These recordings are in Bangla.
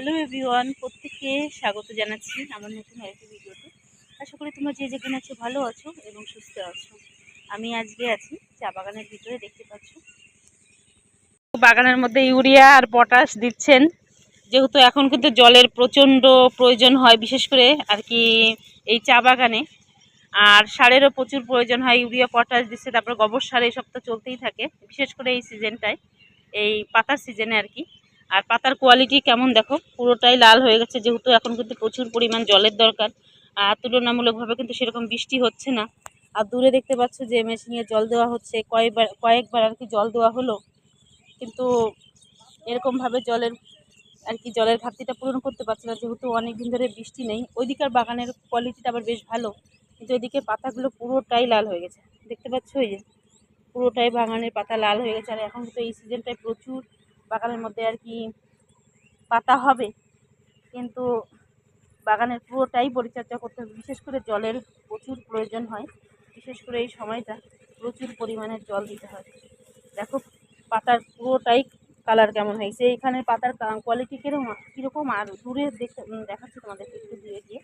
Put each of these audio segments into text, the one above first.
হ্যালো এভরিওয়ান, প্রত্যেককে স্বাগত জানাচ্ছি আমার নতুন আরেকটি ভিডিওতে। আশা করি তোমরা যে যেখানে আছো ভালো আছো এবং সুস্থ আছো। আমি আজকে আছি চা বাগানের ভিতরে, দেখতে পাচ্ছ। বাগানের মধ্যে ইউরিয়া আর পটাশ দিচ্ছেন। যেহেতু এখন কিন্তু জলের প্রচণ্ড প্রয়োজন হয়, বিশেষ করে আর কি এই চা বাগানে। আর সারেরও প্রচুর প্রয়োজন হয়, ইউরিয়া, পটাশ দিচ্ছে, তারপর গোবর সার এইসব তো চলতেই থাকে, বিশেষ করে এই সিজনটায় এই পাতার সিজনে আর কি। আর পাতার কোয়ালিটি কেমন দেখো? পুরোটাই লাল হয়ে গেছে, যেহেতু এখন কিন্তু প্রচুর পরিমাণ জলের দরকার। আর তুলনামূলকভাবে কিন্তু সেরকম বৃষ্টি হচ্ছে না। আর দূরে দেখতে পাচ্ছ যে মেশিনে জল দেওয়া হচ্ছে, কয়েকবার কয়েকবার আর কি জল দেওয়া হলো। কিন্তু এরকমভাবে জলের আর কি জলের ঘাটতিটা পূরণ করতে পারছে না, যেহেতু অনেক দিন ধরে বৃষ্টি নেই। ওইদিকার বাগানের কোয়ালিটিটা আবার বেশ ভালো, কিন্তু ওইদিকে পাতাগুলো পুরোটাই লাল হয়ে গেছে। দেখতে পাচ্ছ ওই যে, পুরোটাই বাগানের পাতা লাল হয়ে গেছে। আর এখন তো এই সিজনটায় প্রচুর বাগানের মধ্যে আর কি পাতা হবে। কিন্তু বাগানের পুরোটাই পরিচর্যা করতে হবে। বিশেষ করে জলের প্রচুর প্রয়োজন হয়। বিশেষ করে এই সময়টা প্রচুর পরিমাণে জল দিতে হয়। দেখো, পাতার পুরোটাই কালার কেমন হয়েছে। এইখানে পাতার কোয়ালিটি কীরকম কীরকম? আর দূরে দেখাচ্ছি তোমাদেরকে একটু দূরে গিয়ে।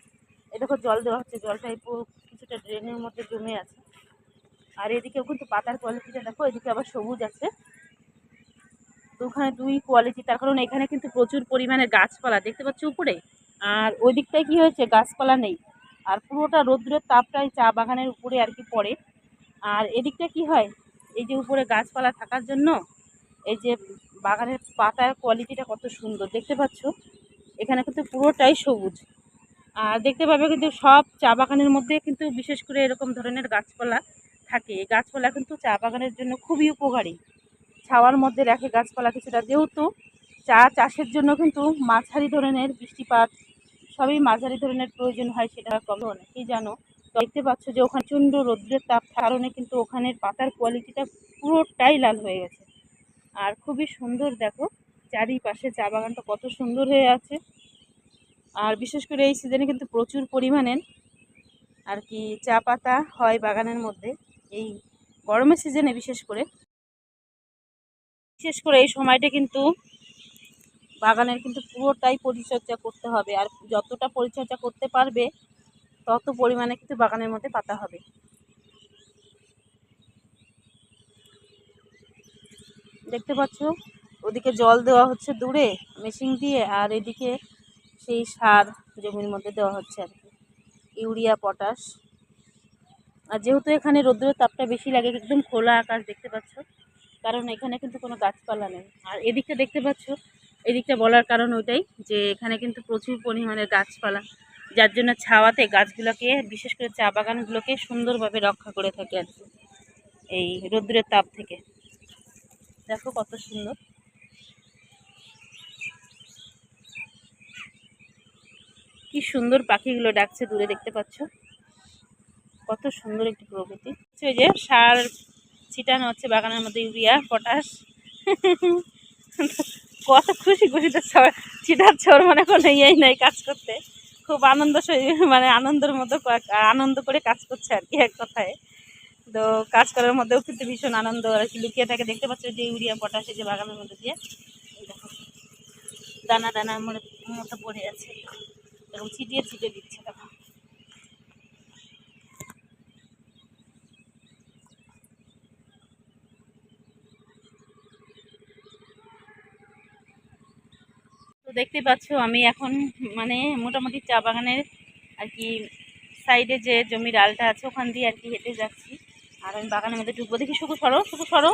এ দেখো, জল দেওয়া হচ্ছে। জলটাই পুরো কিছুটা ড্রেনের মধ্যে জমে আছে। আর এদিকেও কিন্তু পাতার কোয়ালিটিটা দেখো, এদিকে আবার সবুজ আছে। তো ওখানে দুই কোয়ালিটি তার কারণ এখানে কিন্তু প্রচুর পরিমাণে গাছপালা, দেখতে পাচ্ছ উপরে? আর ওই দিকটায় কী হয়েছে? গাছপালা নেই। আর পুরোটা রৌদ্রের তাপটাই চা বাগানের উপরে আর কি পড়ে। আর এদিকটা কি হয়? এই যে উপরে গাছপালা থাকার জন্য, এই যে বাগানের পাতার কোয়ালিটিটা কত সুন্দর, দেখতে পাচ্ছ? এখানে কিন্তু পুরোটাই সবুজ। আর দেখতে পাবে কিন্তু সব চা বাগানের মধ্যে কিন্তু বিশেষ করে এরকম ধরনের গাছপালা থাকে। গাছপালা কিন্তু চা বাগানের জন্য খুবই উপকারী। ছাওয়ার মধ্যে রাখে গাছপালা কিছুটা, যেহেতু চা চাষের জন্য কিন্তু মাঝারি ধরনের বৃষ্টিপাত, সবই মাঝারি ধরনের প্রয়োজন হয় সেটা কম অনেকেই জানো? দেখতে পাচ্ছ যে ওখানে প্রচণ্ড রৌদ্রের তাপ কারণে কিন্তু ওখানের পাতার কোয়ালিটিটা পুরোটাই লাল হয়ে গেছে। আর খুবই সুন্দর দেখো, চারিপাশে চা বাগানটা কত সুন্দর হয়ে আছে। আর বিশেষ করে এই সিজনে কিন্তু প্রচুর পরিমাণের আর কি চা পাতা হয় বাগানের মধ্যে। এই গরমের সিজনে বিশেষ করে বিশেষ করে এই সময়টা কিন্তু বাগানের কিন্তু পুরোটাই পরিচর্যা করতে হবে। আর যতটা পরিচর্যা করতে পারবে, তত পরিমাণে কিন্তু বাগানের মধ্যে পাতা হবে। দেখতে পাচ্ছ? ওদিকে জল দেওয়া হচ্ছে দূরে, মেশিন দিয়ে, আর এদিকে সেই সার জমির মধ্যে দেওয়া হচ্ছে আর ইউরিয়া, পটাশ। আর যেহেতু এখানে রোদ্রের তাপটা বেশি লাগে, একদম খোলা আকাশ দেখতে পাচ্ছ? কারণ এখানে কিন্তু কোনো গাছপালা নেই। আর এদিকটা দেখতে পাচ্ছ, এদিকটা বলার কারণ ওইটাই যে এখানে কিন্তু প্রচুর পরিমাণে গাছপালা, যার জন্য ছাওয়াতে গাছগুলোকে, বিশেষ করে চা বাগানগুলোকে সুন্দরভাবে রক্ষা করে থাকে আর এই রৌদ্রের তাপ থেকে। দেখো কত সুন্দর। কি সুন্দর পাখিগুলো ডাকছে, দূরে দেখতে পাচ্ছ। কত সুন্দর একটি প্রকৃতি। যে সার ছিটানো হচ্ছে বাগানের মধ্যে ইউরিয়া, পটাশ। কত খুশি খুশিতে ছিটাচ্ছে ওর মানে কোনো ইয়েই নেই কাজ করতে। খুব আনন্দ মানে আনন্দের মতো আনন্দ করে কাজ করছে আর কি এক কথায়। তো কাজ করার মধ্যেও কিন্তু ভীষণ আনন্দ আর কি। লুকিয়ে থাকে, দেখতে পাচ্ছ যে ইউরিয়া, পটাশ যে বাগানের মধ্যে দিয়ে। দানা দানার মধ্যে মতো পড়ে আছে। এবং ছিটিয়ে ছিটিয়ে দিচ্ছে দেখো। দেখতে পাচ্ছ, আমি এখন মানে মোটামুটি চা বাগানের আর কি সাইডে যে জমির আলটা আছে, ওখান দিয়ে আর কি হেঁটে যাচ্ছি। আর আমি বাগানের মধ্যে ঢুকবো। দেখি শুকু সরো শুকু সরো।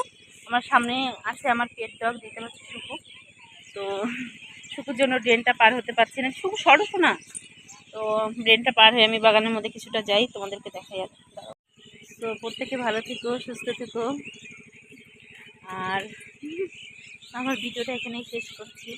আমার সামনে আছে আমার পেট ডগ, দেখতে পাচ্ছি শুকু। তো শুকুর জন্য ড্রেনটা পার হতে পারছি না। শুকু সরো না। তো ড্রেনটা পার হয়ে আমি বাগানের মধ্যে কিছুটা যাই, তোমাদেরকে আর দাঁড়াও। তো প্রত্যেকে ভালো থেকো, সুস্থ থেকো। আর আমার ভিডিওটা এখানেই শেষ করছি।